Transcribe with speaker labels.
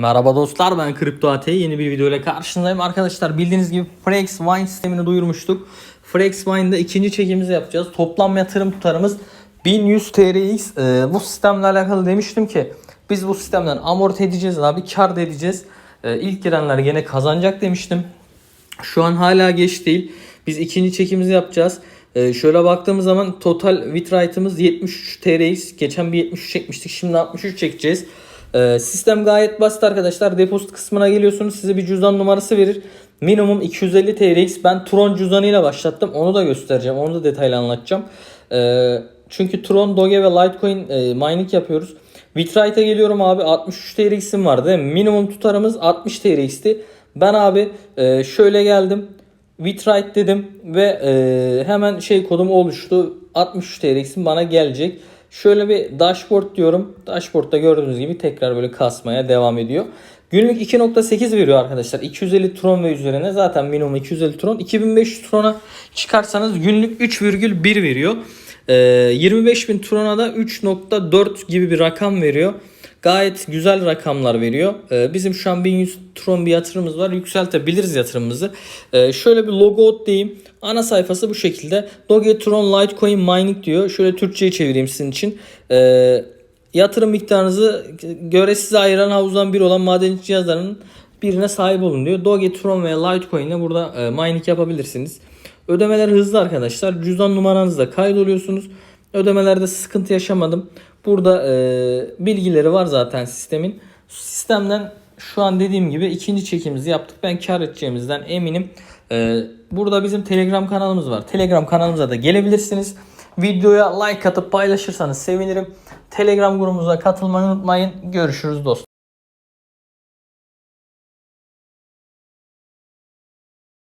Speaker 1: Merhaba dostlar ben Kripto AT yeni bir video ile karşınızdayım. Arkadaşlar bildiğiniz gibi Frex Wine sistemini duyurmuştuk. Frex Wine'da ikinci çekimizi yapacağız. Toplam yatırım tutarımız 1100 TRX. Ee, bu sistemle alakalı demiştim ki biz bu sistemden amorti edeceğiz abi kar da edeceğiz. Ee, ilk girenler gene kazanacak demiştim. Şu an hala geç değil. Biz ikinci çekimizi yapacağız. Ee, şöyle baktığımız zaman total bitright'ımız 73 TRX. Geçen bir 73 çekmiştik. Şimdi 63 çekeceğiz. Ee, sistem gayet basit arkadaşlar. Depozit kısmına geliyorsunuz. Size bir cüzdan numarası verir. Minimum 250 TRX. Ben Tron cüzdanıyla başlattım. Onu da göstereceğim. Onu da detaylı anlatacağım. Ee, çünkü Tron, Doge ve Litecoin e, mining yapıyoruz. Bitright'a geliyorum abi 63 TRX'im vardı. Minimum tutarımız 60 TRX'ti. Ben abi e, şöyle geldim. Bitrite dedim ve e, hemen şey kodum oluştu. 63 TRX'im bana gelecek. Şöyle bir dashboard diyorum. Dashboard'da gördüğünüz gibi tekrar böyle kasmaya devam ediyor. Günlük 2.8 veriyor arkadaşlar. 250 tron ve üzerine zaten minimum 250 tron. 2500 trona çıkarsanız günlük 3,1 veriyor. Ee, 25.000 trona da 3.4 gibi bir rakam veriyor. Gayet güzel rakamlar veriyor. Ee, bizim şu an 1100 tron bir yatırımımız var. Yükseltebiliriz yatırımımızı. Ee, şöyle bir logo diyeyim. Ana sayfası bu şekilde. Dogecoin Litecoin Mining diyor. Şöyle Türkçe'ye çevireyim sizin için. Ee, yatırım miktarınızı göre size ayıran havuzdan biri olan madenci cihazlarının birine sahip olun diyor. Dogecoin ve Litecoin ile burada e, mining yapabilirsiniz. Ödemeler hızlı arkadaşlar. Cüzdan numaranızla kaydoluyorsunuz. Ödemelerde sıkıntı yaşamadım. Burada e, bilgileri var zaten sistemin. Sistemden şu an dediğim gibi ikinci çekimizi yaptık. Ben kar edeceğimizden eminim. E, burada bizim Telegram kanalımız var. Telegram kanalımıza da gelebilirsiniz. Videoya like atıp paylaşırsanız sevinirim. Telegram grubumuza katılmayı unutmayın. Görüşürüz dostlar.